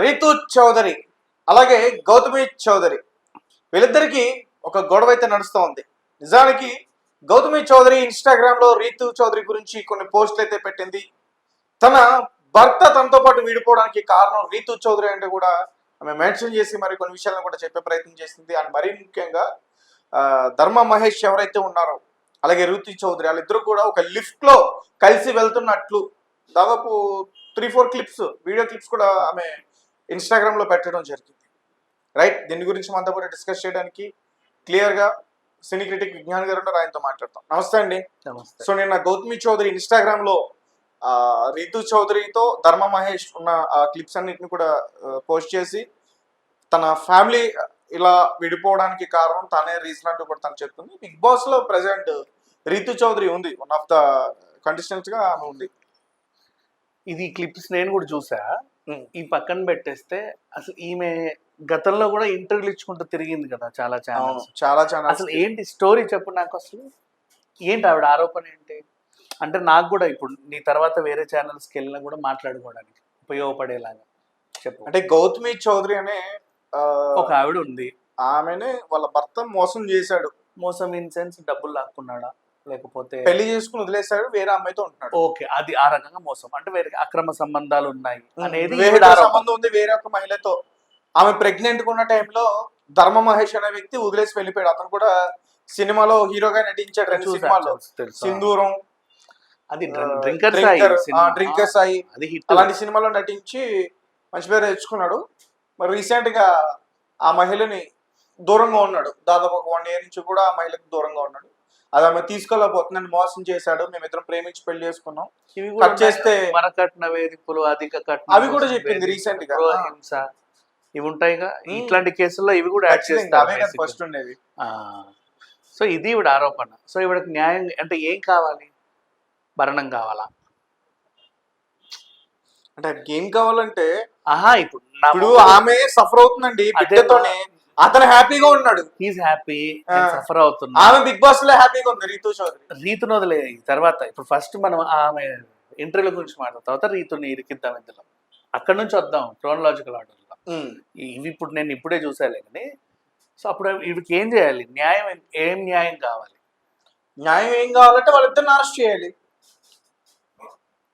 రీతు చౌదరి అలాగే గౌతమి చౌదరి. వీళ్ళిద్దరికీ ఒక గొడవ అయితే నడుస్తూ ఉంది. నిజానికి గౌతమి చౌదరి ఇన్స్టాగ్రామ్లో రీతు చౌదరి గురించి కొన్ని పోస్టులు అయితే పెట్టింది. తన భర్త తనతో పాటు విడిపోవడానికి కారణం రీతు చౌదరి అంటే కూడా ఆమె మెన్షన్ చేసి మరి కొన్ని విషయాలను కూడా చెప్పే ప్రయత్నం చేసింది. అండ్ మరీ ముఖ్యంగా ధర్మ మహేష్ ఎవరైతే ఉన్నారో అలాగే రీతు చౌదరి వాళ్ళిద్దరు కూడా ఒక లిఫ్ట్లో కలిసి వెళ్తున్నట్లు. దాదాపు three four clips video clips కూడా ఆమె ఇన్స్టాగ్రామ్లో పెట్టడం జరిగింది. రైట్? దీని గురించి మనతో పాటు డిస్కస్ చేయడానికి క్లియర్గా సినీ క్రిటిక్ విజ్ఞాన్ గారు ఉన్నారు. ఆయనతో మాట్లాడతాం. నమస్తే అండి. సో నిన్న గౌతమి చౌదరి ఇన్స్టాగ్రామ్లో ఆ, రీతు చౌదరితో ధర్మ మహేష్ ఉన్న ఆ క్లిప్స్ అన్నిటిని కూడా పోస్ట్ చేసి తన ఫ్యామిలీ ఇలా విడిపోవడానికి కారణం తనే రీజన్ అంటూ కూడా తను చెప్తుంది. బిగ్ బాస్లో ప్రెసెంట్ రీతు చౌదరి ఉంది. వన్ ఆఫ్ ద కంటెస్టెంట్స్గా ఆమె ఉంది. ఇది క్లిప్స్ నేను కూడా చూసా. ఈ పక్కన పెట్టేస్తే అసలు ఈమె గతంలో కూడా ఇంటర్వ్యూలు ఇచ్చుకుంటూ తిరిగింది కదా చాలా ఛానల్స్ చాలా చాలా అసలు ఏంటి స్టోరీ చెప్పు నాకు అసలు. ఏంటి ఆవిడ ఆరోపణ ఏంటి? అంటే నాకు కూడా ఇప్పుడు నీ తర్వాత వేరే ఛానల్స్కి వెళ్ళినా కూడా మాట్లాడుకోవడానికి ఉపయోగపడేలాగా చెప్పు. అంటే గౌతమి చౌదరి అనే ఒక ఆవిడ ఉంది. ఆమెనే వాళ్ళ భర్త మోసం చేశాడు. మోసం ఇన్ సెన్స్ డబ్బులు లాక్కున్నాడా? లేకపోతే పెళ్ళి చేసుకుని వదిలేశాడు వేరే అమ్మాయితో ఉంటున్నాడు. ఓకే అది ఆ రకంగా మోసం. అంటే వేరే అక్రమ సంబంధాలు ఉన్నాయి అనేది. సంబంధం ఉంది వేరే ఒక మహిళతో. ఆమె ప్రెగ్నెంట్ ఉన్న టైంలో ధర్మ మహేష్ అనే వ్యక్తి వదిలేసి వెళ్ళిపోయాడు. అతను కూడా సినిమాలో హీరోగా నటించాడు రెండు తెలుసు. సింధూరం అది డ్రింకర్ సాయి అలాంటి సినిమాలో నటించి మంచి పేరు తెచ్చుకున్నాడు. మరి రీసెంట్గా ఆ మహిళని దూరంగా ఉన్నాడు. దాదాపు ఒక వన్ ఇయర్ నుంచి కూడా ఆ మహిళకు దూరంగా ఉన్నాడు. అది ఆమె తీసుకెళ్ళబోతుందని మోసం చేశాడు. మేమిద్దరం ప్రేమించి పెళ్ళి చేసుకున్నాం. ఇవి కూడా కట్ చేస్తే వరకట్న వేధింపులు అధిక కట్న అవి కూడా చెప్పింది recent గా. హింస ఇవి ఉంటాయిగా. ఇట్లాంటి కేసుల్లో ఇవి కూడా యాడ్ చేస్తారు ఫస్ట్ ఉండేవి సో ఇది ఇవిడ ఆరోపణ. సో ఇవిడకి న్యాయం అంటే ఏం కావాలి? భరణం కావాలా? అంటే గేమ్ కావాలంటే ఆహా ఇప్పుడు ఇప్పుడు ఆమె సఫర్ అవుతుందండి బిడ్డతోనే. అతను హ్యాపీగా ఉన్నాడు. He's happy. సఫర్ అవుతున్నా ఆమె బిగ్ బాస్లో హ్యాపీగా ఉంది రీతు చౌదరి. రీతును వదిలే తర్వాత ఇప్పుడు ఫస్ట్ మనం ఆమె ఇంటర్వ్యూల గురించి మాట్లాడతాం తర్వాత రీతుని ఇరికిద్దాం ఇందులో. అక్కడ నుంచి వద్దాం క్రోనలాజికల్ ఆర్డర్లో ఇవి ఇప్పుడు నేను ఇప్పుడే చూసాలే కానీ సో అప్పుడు వీడికి ఏం చేయాలి? న్యాయం ఏం న్యాయం కావాలి? న్యాయం ఏం కావాలంటే వాళ్ళిద్దరిని అరెస్ట్ చేయాలి.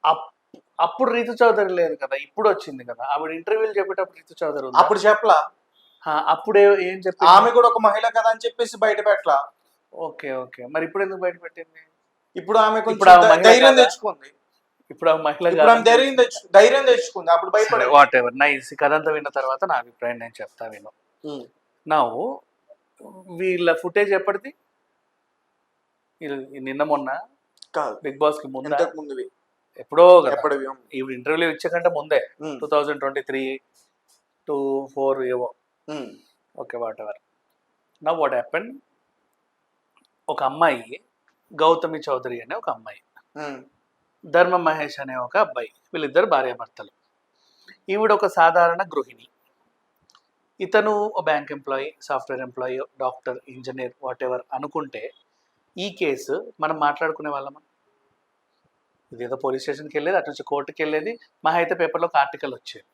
అప్- అప్పుడు రీతు చౌదరి లేదు కదా ఇప్పుడు వచ్చింది కదా. ఆవిడ ఇంటర్వ్యూలు చెప్పేటప్పుడు రీతు చౌదరి? అప్పుడు చెప్పలా. అప్పుడే ఏం చెప్పి ఆమె కూడా ఒక మహిళ కదా అని చెప్పేసి బయట పెట్టలా. Okay okay. మరి ఇప్పుడు ఎందుకు బయట పెట్టింది? ఇప్పుడు ఆమె కొంచెం ఇప్పుడు ధైర్యం కదా? తెచ్చుకుంది. ఇప్పుడు ఆ మహిళ ఇప్పుడు ధైర్యం తెచ్చు ధైర్యం తెచ్చుకుంది. అప్పుడు భయపడే వాట్ ఎవర్ నైస్ కథంతా విన్న తర్వాత నా అభిప్రాయం నేను చెప్తా విను. నా వీళ్ళ ఫుటేజ్ ఎప్పటిది? నిన్న మొన్న? బిగ్ బాస్కి ముందు? ముందువి. ఎప్పుడో కదా? ఎప్పటివి? ఈ ఇంటర్వ్యూలు ఇచ్చకంటే ముందే. Two thousand twenty three two four ఏవో. ఓకే వాట్ ఎవర్ నా వాట్ హ్యాపెన్ ఒక అమ్మాయి గౌతమి చౌదరి అనే ఒక అమ్మాయి. ఉమ్, ధర్మ మహేష్ అనే ఒక అబ్బాయి. వీళ్ళిద్దరు భార్యాభర్తలు. ఈవిడ ఒక సాధారణ గృహిణి. ఇతను ఒక bank employee software employee doctor engineer whatever అనుకుంటే ఈ కేసు మనం మాట్లాడుకునే వాళ్ళం ఇదేదో పోలీస్ స్టేషన్కి వెళ్ళేది అటు నుంచి కోర్టుకి వెళ్ళేది మహా అయితే పేపర్లో ఒక ఆర్టికల్ వచ్చేది.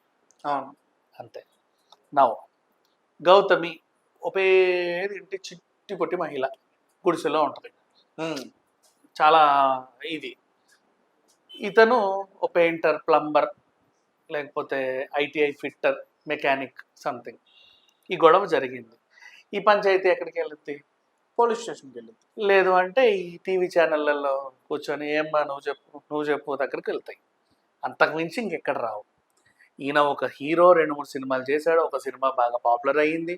అవును. అంతే. నవ్ గౌతమి ఒపేది ఇంటి చిట్టి పొట్టి మహిళ గుడిసెలో ఉంటుంది. చాలా ఇది. ఇతను ఒక పెయింటర్ ప్లంబర్ లేకపోతే ఐటీఐ ఫిట్టర్ మెకానిక్ సంథింగ్. ఈ గొడవ జరిగింది. ఈ పంచాయతీ ఎక్కడికి వెళ్తుంది పోలీస్ స్టేషన్కి వెళ్ళింది లేదు అంటే ఈ టీవీ ఛానళ్ళల్లో కూర్చొని ఏమ్మా నువ్వు చెప్పు నువ్వు చెప్పు దగ్గరికి వెళ్తాయి. అంతకు మించి ఇంకెక్కడ రావు. ఈయన ఒక హీరో రెండు మూడు సినిమాలు చేశాడు. ఒక సినిమా బాగా పాపులర్ అయ్యింది.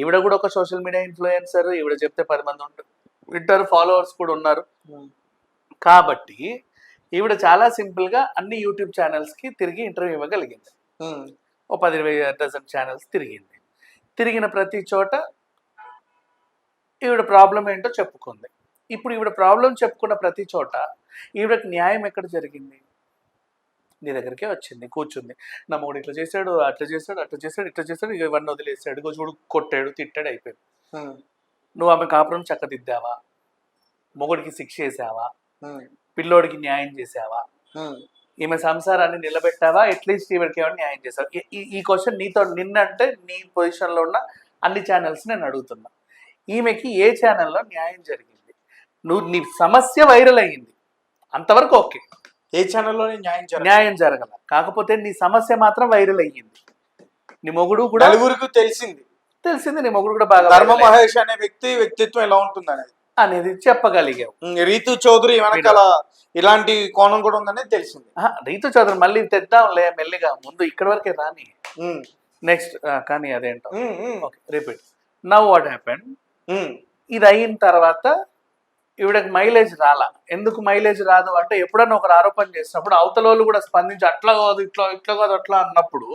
ఈవిడ కూడా ఒక సోషల్ మీడియా ఇన్ఫ్లుయెన్సర్. ఈవిడ చెప్తే పది మంది ఉంటారు వింటారు ఫాలోవర్స్ కూడా ఉన్నారు. కాబట్టి ఈవిడ చాలా సింపుల్గా అన్ని యూట్యూబ్ ఛానల్స్కి తిరిగి ఇంటర్వ్యూ ఇవ్వగలిగింది. ఓ పది ఇరవై డజన్ ఛానల్స్ తిరిగింది. తిరిగిన ప్రతి చోట ఈవిడ ప్రాబ్లం ఏంటో చెప్పుకుంది. ఇప్పుడు ఈవిడ ప్రాబ్లం చెప్పుకున్న ప్రతి చోట ఈవిడకి న్యాయం ఎక్కడ జరిగింది? నీ దగ్గరికే వచ్చింది కూర్చుంది. నా ఇట్లా చేశాడు అట్లా చేశాడు అట్లా చేశాడు ఇట్లా చేశాడు ఇక ఇవన్నీ వదిలేసాడు. చూడు కొట్టాడు తిట్టాడు అయిపోయింది. నువ్వు ఆమె కాపురం చక్కదిద్దావా? మొగుడికి శిక్ష చేసావా పిల్లోడికి న్యాయం చేసావా? ఈమె సంసారాన్ని నిలబెట్టావా? అట్లీస్ట్ ఈవిడికి ఏమైనా న్యాయం ఈ- ఈ క్వశ్చన్ నీతో నిన్నంటే నీ పొజిషన్లో ఉన్న అన్ని ఛానల్స్ నేను అడుగుతున్నా. ఈమెకి ఏ ఛానల్లో న్యాయం జరిగింది? నువ్వు నీ సమస్య వైరల్ అయ్యింది. అంతవరకు ఓకే. ఏ ఛానల్లోనే న్యాయం జరగదు. న్యాయం జరగల కాకపోతే నీ సమస్య మాత్రం వైరల్ అయ్యింది. నీ మొగుడు కూడా నలుగురికి తెలిసింది. తెలిసింది నీ మొగుడు కూడా బాగా ధర్మ మహేష్ అనే వ్యక్తి వ్యక్తిత్వం ఎలా ఉంటుంది అనేది అనేది చెప్పగలిగావు రీతు చౌదరి వెనకాల ఇలాంటి కోణం కూడా ఉందనేది తెలిసింది. రీతు చౌదరి మళ్ళీ తెద్దాంలే మెల్లిగా. ముందు ఇక్కడ వరకే రాని. నెక్స్ట్ కానీ అదేంటో. Repeat now what happen um, ఇది అయిన తర్వాత ఈవిడకి మైలేజ్ రాలా. ఎందుకు మైలేజ్ రాదు అంటే ఎప్పుడన్నా ఒకరు ఆరోపణ చేసినప్పుడు అవతల వాళ్ళు కూడా స్పందించి అట్లా కాదు ఇట్లా ఇట్లా కాదు అట్లా అన్నప్పుడు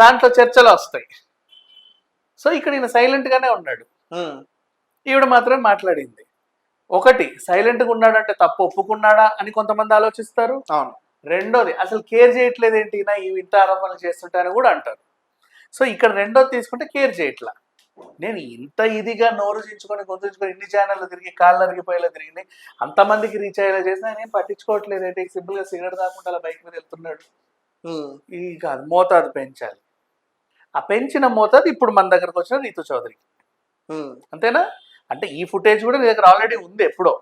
దాంట్లో చర్చలు వస్తాయి. సో ఇక్కడ ఈయన silent గానే ఉన్నాడు. ఈవిడ మాత్రమే మాట్లాడింది. ఒకటి సైలెంట్గా ఉన్నాడంటే తప్పు ఒప్పుకున్నాడా అని కొంతమంది ఆలోచిస్తారు. అవును. రెండోది అసలు కేర్ చేయట్లేదు ఏంటి ఈ ఇంత ఆరోపణలు చేస్తుంటారని కూడా అంటారు. సో ఇక్కడ రెండోది తీసుకుంటే కేర్ చేయట్లా. నేను ఇంత ఇదిగా నోరు చించుకొని గొంతుంచుకొని ఇన్ని ఛానళ్ళు తిరిగి కాళ్ళు అరిగిపోయేలా తిరిగి అంతమందికి రీచ్ అయ్యేలా చేసినా నేను పట్టించుకోవట్లేదు. ఏంటి సింపుల్గా సిగరెట్ తాకుండా అలా బైక్ మీద వెళ్తున్నాడు. ఇది కాదు మోతాదు పెంచాలి. ఆ పెంచిన మోతాదు ఇప్పుడు మన దగ్గరకు వచ్చిన రీతు చౌదరికి. అంతేనా? అంటే ఈ ఫుటేజ్ కూడా నీ దగ్గర ఆల్రెడీ ఉంది ఎప్పుడో.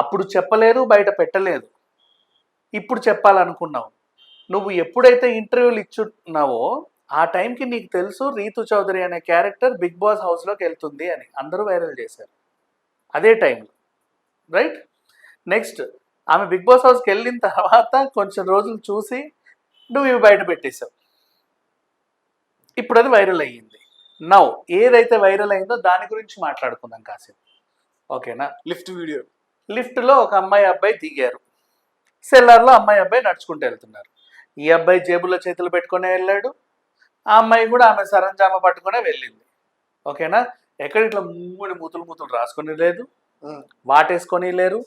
అప్పుడు చెప్పలేదు బయట పెట్టలేదు. ఇప్పుడు చెప్పాలనుకున్నావు. నువ్వు ఎప్పుడైతే ఇంటర్వ్యూలు ఇచ్చున్నావో ఆ టైంకి నీకు తెలుసు రీతు చౌదరి అనే క్యారెక్టర్ బిగ్ బాస్ హౌస్లోకి వెళ్తుంది అని. అందరూ వైరల్ చేశారు. అదే టైంలో. రైట్? నెక్స్ట్ ఆమె బిగ్ బాస్ హౌస్కి వెళ్ళిన తర్వాత కొంచెం రోజులు చూసి నువ్వు ఇవి బయట పెట్టేశావు. ఇప్పుడు అది వైరల్ అయ్యింది. నౌ ఏదైతే వైరల్ అయిందో దాని గురించి మాట్లాడుకుందాం కాసేపు. ఓకేనా? Lift video. లిఫ్ట్లో ఒక అమ్మాయి అబ్బాయి దిగారు. సెల్లార్లో అమ్మాయి అబ్బాయి నడుచుకుంటూ వెళ్తున్నారు. ఈ అబ్బాయి జేబులో చేతులు పెట్టుకునే వెళ్ళాడు. ఆ అమ్మాయి కూడా ఆమె సరంజామా పట్టుకునే వెళ్ళింది. ఓకేనా? ఎక్కడ ఇట్లా మూడు మూతులు మూతులు రాసుకుని లేదు వాటేసుకొని లేరు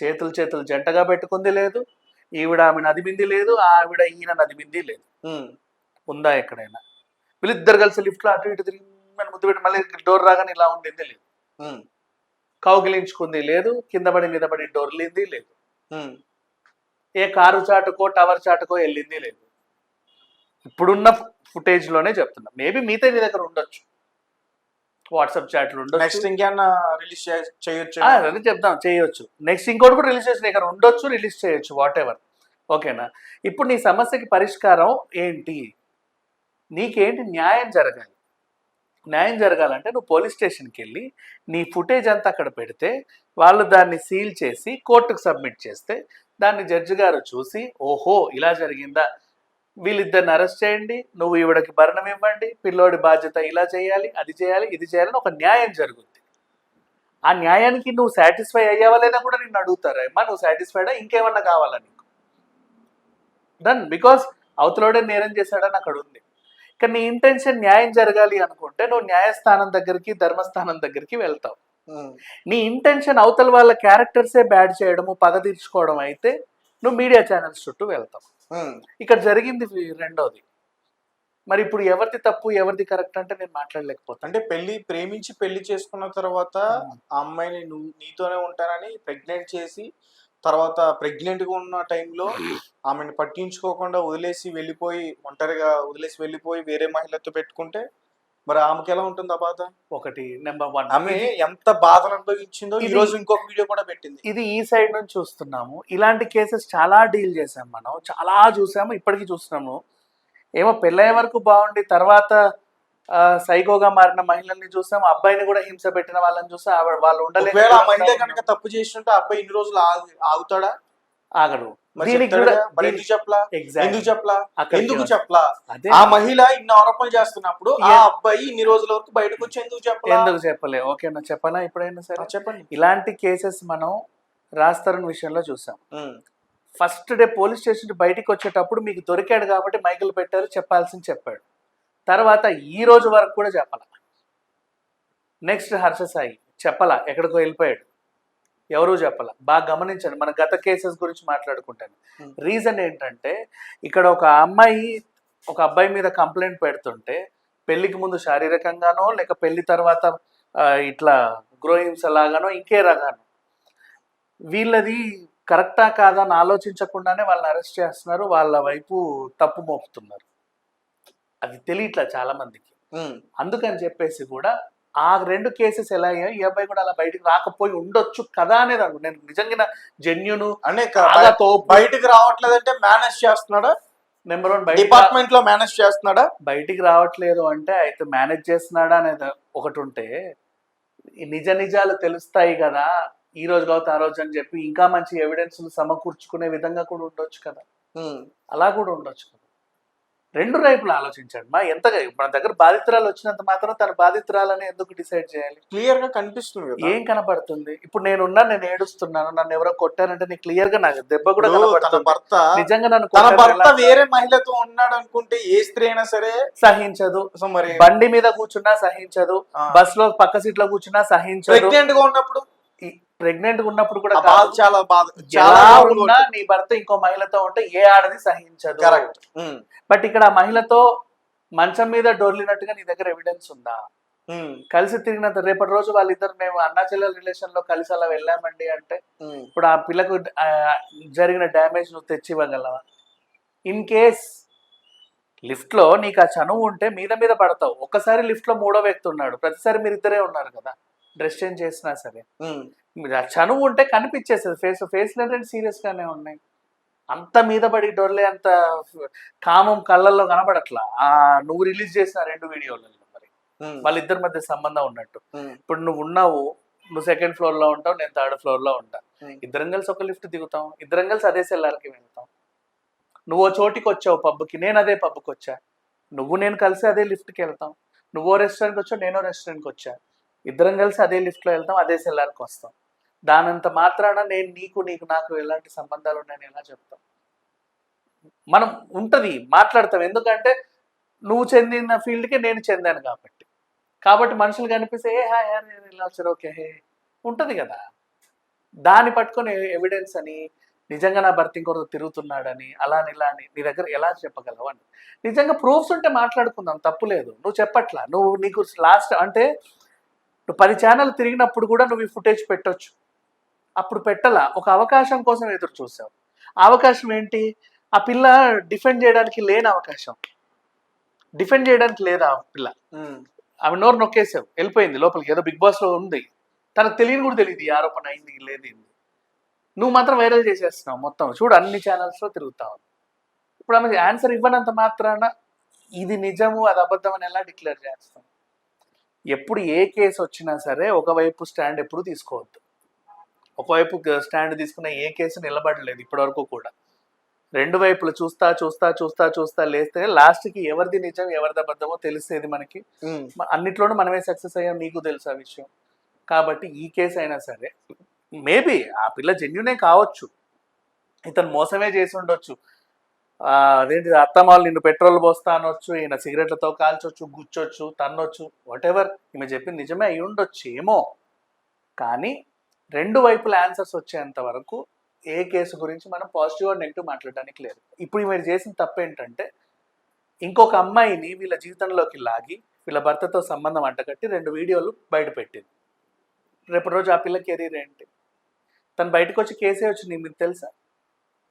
చేతులు చేతులు జంటగా పెట్టుకుంది లేదు ఈవిడ ఆమె నదిమింది లేదు ఆవిడ ఈయన నదిమింది లేదు. ఉందా ఎక్కడైనా? వీళ్ళిద్దరు కలిసి లిఫ్ట్లో అటు ఇటు తిరిగి ముద్దు పెట్టి మళ్ళీ డోర్ రాగానే ఇలా ఉండింది లేదు. కౌగిలించుకుంది లేదు కింద పడి మీద పడి డోర్లింది లేదు ఏ కారు చాటుకో టవర్ చాటుకో వెళ్ళింది లేదు. ఇప్పుడున్న ఫుటేజ్లోనే చెప్తున్నా. మేబీ మిగతా నీ దగ్గర ఉండొచ్చు. వాట్సాప్ చాట్లు ఉండొచ్చు. నెక్స్ట్ ఇంకేమన్నా రిలీజ్ చేయొచ్చు? అదే చెప్దాం. చేయొచ్చు. నెక్స్ట్ ఇంకోటి కూడా రిలీజ్ చేసిన ఇక్కడ ఉండొచ్చు రిలీజ్ చేయొచ్చు వాట్ ఎవర్ ఓకేనా? ఇప్పుడు నీ సమస్యకి పరిష్కారం ఏంటి? నీకేంటి న్యాయం జరగాలి? న్యాయం జరగాలంటే నువ్వు పోలీస్ స్టేషన్కి వెళ్ళి నీ ఫుటేజ్ అంతా అక్కడ పెడితే వాళ్ళు దాన్ని సీల్ చేసి కోర్టుకు సబ్మిట్ చేస్తే దాన్ని జడ్జి గారు చూసి ఓహో ఇలా జరిగిందా? వీళ్ళిద్దరిని అరెస్ట్ చేయండి నువ్వు ఈవిడకి భరణం ఇవ్వండి పిల్లోడి బాధ్యత ఇలా చేయాలి అది చేయాలి ఇది చేయాలని ఒక న్యాయం జరుగుద్ది. ఆ న్యాయానికి నువ్వు సాటిస్ఫై అయ్యావా లేదా కూడా నిన్ను అడుగుతారు? అమ్మా నువ్వు సాటిస్ఫైడా ఇంకేమన్నా కావాలా నీకు? డన్ బికాస్ అవతలోడే నేరం చేశాడని అక్కడ ఉంది కానీ నీ ఇంటెన్షన్ న్యాయం జరగాలి అనుకుంటే నువ్వు న్యాయస్థానం దగ్గరికి ధర్మస్థానం దగ్గరికి వెళ్తావు. ఉమ్, నీ ఇంటెన్షన్ అవతల వాళ్ళ క్యారెక్టర్సే బ్యాడ్ చేయడము పగ తీర్చుకోవడం అయితే నువ్వు మీడియా ఛానల్స్ చుట్టూ వెళ్తావు. ఇక్కడ జరిగింది రెండోది. మరి ఇప్పుడు ఎవరిది తప్పు ఎవరిది కరెక్ట్ అంటే నేను మాట్లాడలేకపోతాను అంటే పెళ్ళి ప్రేమించి పెళ్ళి చేసుకున్న తర్వాత ఆ. అమ్మాయిని నువ్వు నీతోనే ఉంటానని ప్రెగ్నెంట్ చేసి తర్వాత ప్రెగ్నెంట్గా ఉన్న టైంలో ఆమెను పట్టించుకోకుండా వదిలేసి వెళ్ళిపోయి ఒంటరిగా వదిలేసి వెళ్ళిపోయి వేరే మహిళతో పెట్టుకుంటే మరి ఆమెకి ఎలా ఉంటుంది ఆ బాధ? ఒకటి నెంబర్ వన్ ఆమె ఎంత బాధను అనుభవించిందో ఈ రోజు ఇంకొక వీడియో కూడా పెట్టింది. ఇది ఈ సైడ్ నుంచి చూస్తున్నాము. ఇలాంటి కేసెస్ చాలా డీల్ చేసాం మనం. చాలా చూసాము ఇప్పటికీ చూస్తున్నాము. ఏమో పెళ్ళయ్యే వరకు బాగుండి తర్వాత సైకోగా మారిన మహిళల్ని చూసాం అబ్బాయిని కూడా హింస పెట్టిన వాళ్ళని చూసాం వాళ్ళు ఒకవేళ ఆ మహిళ కనుక తప్పు చేస్తుంటే ఆ అబ్బాయి ఇన్ని రోజులు ఆగు- ఆగుతాడా? మరి ఎందుకు చెప్పలా. ఎందుకు చెప్పలా? ఆ మహిళ ఇన్ని ఆరోపణలు చేస్తున్నప్పుడు ఆ అబ్బాయి ఇన్ని రోజుల వరకు బయటకు వచ్చి ఎందుకు చెప్పలా? ఎందుకు చెప్పలే? ఓకేనా చెప్పనా ఎప్పుడైనా సరే? చెప్పండి. ఇలాంటి కేసెస్ మనం రాస్తారని విషయంలో చూసాం. ఫస్ట్ డే పోలీస్ స్టేషన్ బయటికి వచ్చేటప్పుడు మీకు దొరికాడు కాబట్టి మైకులు పెట్టారు చెప్పాల్సింది చెప్పాడు. తర్వాత ఈ రోజు వరకు కూడా చెప్పాల. నెక్స్ట్ హర్ష సాయి చెప్పలా ఎక్కడికో వెళ్ళిపోయాడు. ఎవరూ చెప్పాల. బాగా గమనించండి. మన గత కేసెస్ గురించి మాట్లాడుకుంటాను. రీజన్ ఏంటంటే ఇక్కడ ఒక అమ్మాయి ఒక అబ్బాయి మీద కంప్లైంట్ పెడుతుంటే పెళ్ళికి ముందు శారీరకంగానో లేక పెళ్ళి తర్వాత ఇట్లా గ్రోహింస లాగానో ఇంకే రకానో వీళ్ళది కరెక్టా కాదా అని ఆలోచించకుండానే వాళ్ళని అరెస్ట్ చేస్తున్నారు. వాళ్ళ వైపు తప్పు మోపుతున్నారు. అది తెలియట్లా చాలా మందికి అందుకని చెప్పేసి కూడా ఆ రెండు కేసెస్ ఎలా అయ్యాయి ఈ అబ్బాయి కూడా అలా బయటికి రాకపోయి ఉండొచ్చు కదా అనేది అను నేను నిజంగా జెన్యును తోపు బయటికి రావట్లేదంటే మేనేజ్ చేస్తున్నాడా? నెంబర్ వన్ డిపార్ట్మెంట్లో మేనేజ్ చేస్తున్నాడా? బయటికి రావట్లేదు అంటే అయితే మేనేజ్ చేస్తున్నాడా అనేది ఒకటి ఉంటే నిజ నిజాలు తెలుస్తాయి కదా. ఈ రోజు కావచ్చు ఆ రోజు అని చెప్పి ఇంకా మంచి ఎవిడెన్స్ సమకూర్చుకునే విధంగా కూడా ఉండొచ్చు కదా. అలా కూడా ఉండొచ్చు కదా. రెండు వైపులు ఆలోచించండి. మా ఎంతగా మన దగ్గర బాధితురాలు వచ్చినంత మాత్రం తన బాధితురాలని ఎందుకు డిసైడ్ చేయాలి? క్లియర్గా కనిపిస్తుంది ఏం కనపడుతుంది? ఇప్పుడు నేనున్నా నేను ఏడుస్తున్నాను నన్ను ఎవరో కొట్టారంటే నీకు క్లియర్గా నాకు దెబ్బ కూడా భర్త నిజంగా నన్ను తన భర్త? వేరే మహిళతో ఉన్నాడు అనుకుంటే ఏ స్త్రీ అయినా సరే సహించదు. సో మరి బండి మీద కూర్చున్నా సహించదు. బస్లో పక్క సీట్లో కూర్చున్నా సహించదు. ప్రెగ్నెంట్గా ఉన్నప్పుడు ప్రెగ్నెంట్ ఉన్నప్పుడు కూడా బాధ. చాలా బాధ చాలా ఉన్నా నీ భర్త ఇంకో మహిళతో ఉంటే ఏ ఆడది సహించదు. కరెక్ట్ బట్ ఇక్కడ ఆ మహిళతో మంచం మీద డోర్లినట్టుగా నీ దగ్గర ఎవిడెన్స్ ఉందా? కలిసి తిరిగినంత రేపటి రోజు వాళ్ళిద్దరు మేము అన్నా చెల్లెల రిలేషన్లో కలిసి అలా వెళ్ళామండి అంటే ఇప్పుడు ఆ పిల్లకు జరిగిన డ్యామేజ్ నువ్వు తెచ్చి ఇవ్వగలవా? ఇన్ కేస్ లిఫ్ట్లో నీకు ఆ చనువు ఉంటే మీద మీద పడతావు. ఒక్కసారి లిఫ్ట్లో మూడో వ్యక్తి ఉన్నాడు. ప్రతిసారి మీరు ఇద్దరే ఉన్నారు కదా. డ్రెస్ చేంజ్ చేసినా సరే. చనువు ఉంటే కనిపించేస్తుంది ఫేస్ ఫేస్ ఏంటంటే సీరియస్ గానే ఉన్నాయి. అంత మీద పడి డొర్లే అంత కామం కళ్ళల్లో కనబడట్లా. ఆ నువ్వు రిలీజ్ చేసిన రెండు వీడియోలలో మరి. వాళ్ళిద్దరి మధ్య సంబంధం ఉన్నట్టు. ఇప్పుడు నువ్వు ఉన్నావు నువ్వు సెకండ్ ఫ్లోర్లో ఉంటావు నేను థర్డ్ ఫ్లోర్లో ఉంటా. ఇద్దరం కలిసి ఒక లిఫ్ట్ దిగుతాం. ఇద్దరం కలిసి అదే సెల్లార్కి వెళ్తాం. నువ్వు చోటికి వచ్చావు పబ్కి నేను అదే పబ్కి వచ్చా. నువ్వు నేను కలిసి అదే లిఫ్ట్కి వెళ్తాం. నువ్వో రెస్టారెంట్కి వచ్చావు నేనో రెస్టారెంట్కి వచ్చా. ఇద్దరం కలిసి అదే లిఫ్ట్లో వెళ్తాం అదే సెల్లార్కి వస్తాం. దానంత మాత్రాన నేను నీకు నీకు నాకు ఎలాంటి సంబంధాలు ఉన్నాయని ఎలా చెప్తాం? మనం ఉంటుంది మాట్లాడతాం. ఎందుకంటే నువ్వు చెందిన ఫీల్డ్కి నేను చెందాను కాబట్టి. కాబట్టి మనుషులు కనిపిస్తే ఏ హాయ్ హాయ్ నేను ఇలా వచ్చారు ఓకే హే. ఉంటుంది కదా. దాన్ని పట్టుకొని ఎవిడెన్స్ అని నిజంగా నా భర్త ఇంకొకరు తిరుగుతున్నాడని అలా అని ఇలా అని నీ దగ్గర ఎలా చెప్పగలవు? అని. నిజంగా ప్రూఫ్స్ ఉంటే మాట్లాడుకుందాం తప్పు లేదు. నువ్వు చెప్పట్లా. నువ్వు నీకు లాస్ట్ అంటే నువ్వు పది ఛానల్ తిరిగినప్పుడు కూడా నువ్వు ఈ ఫుటేజ్ పెట్టొచ్చు. అప్పుడు పెట్టలా. ఒక అవకాశం కోసం ఎదురు చూసావు. అవకాశం ఏంటి? ఆ పిల్ల డిఫెండ్ చేయడానికి లేని అవకాశం. డిఫెండ్ చేయడానికి లేదా ఆ పిల్ల? ఆమె నోరు నొక్కేసావు. వెళ్ళిపోయింది. లోపలికి ఏదో బిగ్ బాస్లో ఉంది. తనకు తెలియని కూడా తెలియదు ఈ ఆరోపణ అయింది లేదు. నువ్వు మాత్రం వైరల్ చేసేస్తున్నావు మొత్తం. చూడు అన్ని ఛానల్స్లో తిరుగుతావు ఇప్పుడు ఆమె ఆన్సర్ ఇవ్వనంత మాత్రాన ఇది నిజము అది అబద్ధం అని ఎలా డిక్లేర్ చేస్తాం ఎప్పుడు ఏ కేసు వచ్చినా సరే ఒకవైపు స్టాండ్ ఎప్పుడు తీసుకోవద్దు. ఒకవైపు స్టాండ్ తీసుకున్న ఏ కేసు నిలబడలేదు ఇప్పటివరకు కూడా. రెండు వైపులు చూస్తా చూస్తా చూస్తా చూస్తా లేస్తే లాస్ట్కి ఎవరిది నిజం ఎవరిది అబద్ధమో తెలిసేది మనకి. అన్నిట్లోనూ మనమే సక్సెస్ అయ్యాం నీకు తెలుసు ఆ విషయం. కాబట్టి ఈ కేసు అయినా సరే మేబీ ఆ పిల్ల జెన్యునే కావచ్చు. ఇతను మోసమే చేసి ఉండొచ్చు. అదేంటి అత్తమాలు నిన్ను పెట్రోల్ పోస్తా అనొచ్చు ఈయన సిగరెట్లతో కాల్చొచ్చు గుచ్చొచ్చు తన్నొచ్చు వాట్ ఎవర్ ఈమె చెప్పింది నిజమే అయి ఉండొచ్చు ఏమో. కానీ రెండు వైపుల ఆన్సర్స్ వచ్చేంత వరకు ఏ కేసు గురించి మనం పాజిటివ్ అండ్ నెగిటివ్ మాట్లాడడానికి లేదు. ఇప్పుడు మీరు చేసిన తప్పు ఏంటంటే ఇంకొక అమ్మాయిని వీళ్ళ జీవితంలోకి లాగి వీళ్ళ భర్తతో సంబంధం అంటగట్టి రెండు వీడియోలు బయట పెట్టింది. రేపు రోజు ఆ పిల్ల కెరీర్ ఏంటి? తను బయటకు వచ్చి కేసే వచ్చింది మీకు తెలుసా?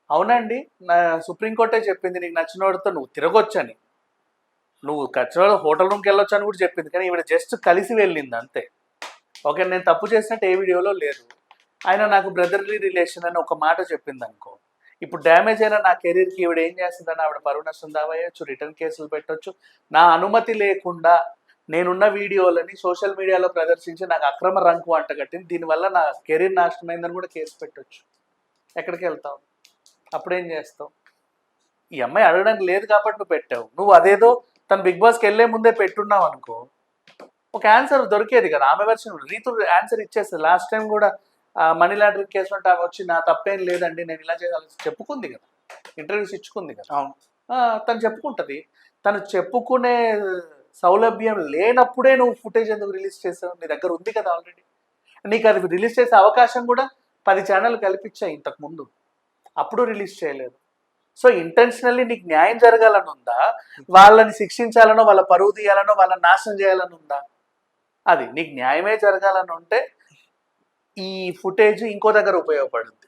అవునండి. నా సుప్రీంకోర్టే చెప్పింది నీకు నచ్చినోడితో నువ్వు తిరగొచ్చని. నువ్వు ఖచ్చితంగా హోటల్ రూమ్కి వెళ్ళొచ్చు అని కూడా చెప్పింది కానీ ఈవిడ జస్ట్ కలిసి వెళ్ళింది అంతే. ఓకే నేను తప్పు చేసినట్టు ఏ వీడియోలో లేదు. ఆయన నాకు బ్రదర్లీ రిలేషన్ అని ఒక మాట చెప్పింది అనుకో ఇప్పుడు డ్యామేజ్ అయిన నా కెరీర్కి ఈవిడ ఏం చేస్తుందని ఆవిడ పరువు నష్టం దావేయచ్చు రిటర్న్ కేసులు పెట్టొచ్చు. నా అనుమతి లేకుండా నేనున్న వీడియోలని సోషల్ మీడియాలో ప్రదర్శించి నాకు అక్రమ రంకు అంటగట్టింది దీనివల్ల నా కెరీర్ నాశనమైందని కూడా కేసు పెట్టొచ్చు. ఎక్కడికి వెళ్తావు? అప్పుడేం చేస్తావు? ఈ అమ్మాయి అడగడానికి లేదు కాబట్టి నువ్వు పెట్టావు. నువ్వు అదేదో తను బిగ్ బాస్కి వెళ్ళే ముందే పెట్టున్నావు అనుకో ఒక ఆన్సర్ దొరికేది కదా. ఆమె వర్షన్ రీతు ఆన్సర్ ఇచ్చేస్తుంది. లాస్ట్ టైం కూడా మనీ లాండరింగ్ కేసు అంటే ఆమె వచ్చి నా తప్పేం లేదండి నేను ఇలా చేయాలి చెప్పుకుంది కదా. ఇంటర్వ్యూస్ ఇచ్చుకుంది కదా. అవును. తను చెప్పుకుంటది. తను చెప్పుకునే సౌలభ్యం లేనప్పుడే నువ్వు ఫుటేజ్ ఎందుకు రిలీజ్ చేసావు? నీ దగ్గర ఉంది కదా ఆల్రెడీ నీకు అది రిలీజ్ చేసే అవకాశం కూడా పది ఛానల్ కల్పించాయి ఇంతకు ముందు. అప్పుడు రిలీజ్ చేయలేదు. సో ఇంటెన్షనల్లీ నీకు న్యాయం జరగాలని ఉందా? వాళ్ళని శిక్షించాలనో వాళ్ళ పరువు తీయాలనో వాళ్ళని నాశనం చేయాలని ఉందా? అది నీకు న్యాయమే జరగాలని ఉంటే ఈ ఫుటేజ్ ఇంకో దగ్గర ఉపయోగపడుద్ది.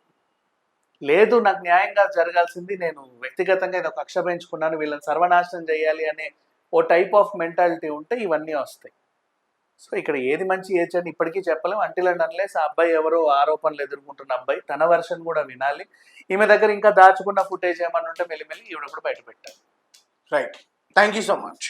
లేదు నాకు న్యాయంగా జరగాల్సింది నేను వ్యక్తిగతంగా ఏదో కక్ష పెంచుకున్నాను వీళ్ళని సర్వనాశనం చేయాలి అనే ఓ టైప్ ఆఫ్ మెంటాలిటీ ఉంటే ఇవన్నీ వస్తాయి. సో ఇక్కడ ఏది మంచి ఏది అని ఇప్పటికీ చెప్పలేం. అంటిల్ అండ్ అన్లెస్ ఆ అబ్బాయి ఎవరో ఆరోపణలు ఎదుర్కొంటున్న అబ్బాయి తన వర్షన్ కూడా వినాలి. ఈమె దగ్గర ఇంకా దాచుకున్న ఫుటేజ్ ఏమన్నా ఉంటే మెల్లిమెల్లి ఈవిడ కూడా బయట పెట్టాలి. Right thank you so much